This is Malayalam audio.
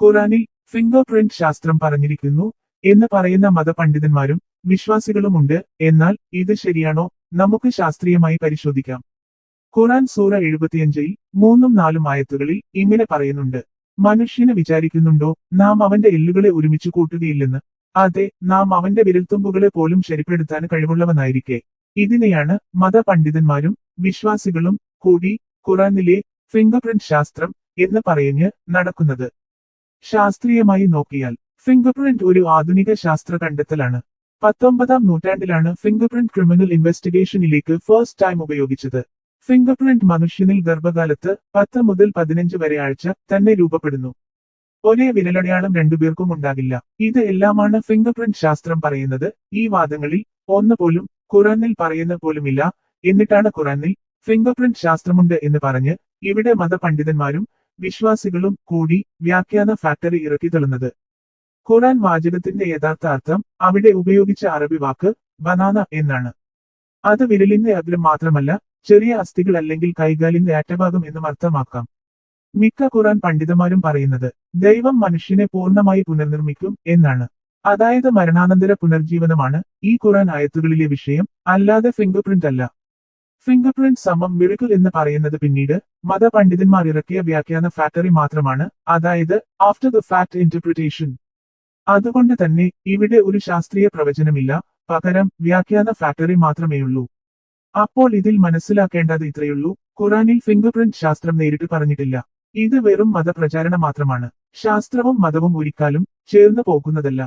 ഖുറാനിൽ ഫിംഗർ പ്രിന്റ് ശാസ്ത്രം പറഞ്ഞിരിക്കുന്നു എന്ന് പറയുന്ന മതപണ്ഡിതന്മാരും വിശ്വാസികളുമുണ്ട്. എന്നാൽ ഇത് ശരിയാണോ? നമുക്ക് ശാസ്ത്രീയമായി പരിശോധിക്കാം. ഖുറാൻ സൂറ എഴുപത്തിയഞ്ചിൽ മൂന്നും നാലും ആയത്തുകളിൽ ഇങ്ങനെ പറയുന്നുണ്ട്. മനുഷ്യന് വിചാരിക്കുന്നുണ്ടോ? നാം അവന്റെ എല്ലുകളെ ഒരുമിച്ച് കൂട്ടുകയില്ലെന്ന്. അതെ നാം അവന്റെ വിരൽത്തുമ്പുകളെ പോലും ശരിപ്പെടുത്താൻ കഴിവുള്ളവനായിരിക്കെ. ഇതിനെയാണ് മതപണ്ഡിതന്മാരും വിശ്വാസികളും കൂടി ഖുറാനിലെ ഫിംഗർ പ്രിന്റ് ശാസ്ത്രം എന്ന് പറഞ്ഞ് നടക്കുന്നത്. ശാസ്ത്രീയമായി നോക്കിയാൽ ഫിംഗർ പ്രിന്റ് ഒരു ആധുനിക ശാസ്ത്ര കണ്ടെത്തലാണ് പത്തൊമ്പതാം നൂറ്റാണ്ടിലാണ് ഫിംഗർ പ്രിന്റ് ക്രിമിനൽ ഇൻവെസ്റ്റിഗേഷനിലേക്ക് ഫസ്റ്റ് ടൈം ഉപയോഗിച്ചത്. ഫിംഗർ പ്രിന്റ് മനുഷ്യനിൽ ഗർഭകാലത്ത് പത്ത് മുതൽ പതിനഞ്ച് വരെ ആഴ്ച തന്നെ രൂപപ്പെടുന്നു. ഒരേ വിരലടയാളം രണ്ടുപേർക്കും ഉണ്ടാകില്ല. ഇത് എല്ലാമാണ് ഫിംഗർ പ്രിന്റ് ശാസ്ത്രം പറയുന്നത്. ഈ വാദങ്ങളിൽ ഒന്ന് പോലും ഖുറാനിൽ പറയുന്ന പോലുമില്ല. എന്നിട്ടാണ് ഖുറാനിൽ ഫിംഗർ പ്രിന്റ് ശാസ്ത്രമുണ്ട് എന്ന് പറഞ്ഞ് ഇവിടെ മതപണ്ഡിതന്മാരും വിശ്വാസികളും കൂടി വ്യാഖ്യാന ഫാക്ടറി ഇറക്കി തള്ളുന്നത്. ഖുറാൻ വാചകത്തിന്റെ യഥാർത്ഥ അർത്ഥം അവിടെ ഉപയോഗിച്ച അറബി വാക്ക് ബനാന എന്നാണ്. അത് വിരലിന്റെ അഗ്രം മാത്രമല്ല ചെറിയ അസ്ഥികൾ അല്ലെങ്കിൽ കൈകാലിന്റെ അറ്റഭാഗം എന്നും അർത്ഥമാക്കാം. മിക്ക ഖുറാൻ പണ്ഡിതന്മാരും പറയുന്നത് ദൈവം മനുഷ്യനെ പൂർണമായി പുനർനിർമ്മിക്കും എന്നാണ്. അതായത് മരണാനന്തര പുനർജീവനമാണ് ഈ ഖുറാൻ ആയത്തുകളിലെ വിഷയം അല്ലാതെ ഫിംഗർ പ്രിന്റ് അല്ല. ഫിംഗർ പ്രിന്റ് സമം മിറിക്കിൾ എന്ന് പറയുന്നത് പിന്നീട് മതപണ്ഡിതന്മാർ ഇറക്കിയ വ്യാഖ്യാന ഫാക്ടറി മാത്രമാണ് അതായത് ആഫ്റ്റർ ദ ഫാക്ട് ഇന്റർപ്രിറ്റേഷൻ അതുകൊണ്ട് തന്നെ ഇവിടെ ഒരു ശാസ്ത്രീയ പ്രവചനമില്ല പകരം വ്യാഖ്യാന ഫാക്ടറി മാത്രമേയുള്ളൂ. അപ്പോൾ ഇതിൽ മനസ്സിലാക്കേണ്ടത് ഇത്രയുള്ളൂ ഖുറാനിൽ ഫിംഗർ പ്രിന്റ് ശാസ്ത്രം നേരിട്ട് പറഞ്ഞിട്ടില്ല. ഇത് വെറും മതപ്രചാരണ മാത്രമാണ്. ശാസ്ത്രവും മതവും ഒരിക്കലും ചേർന്നു പോകുന്നതല്ല.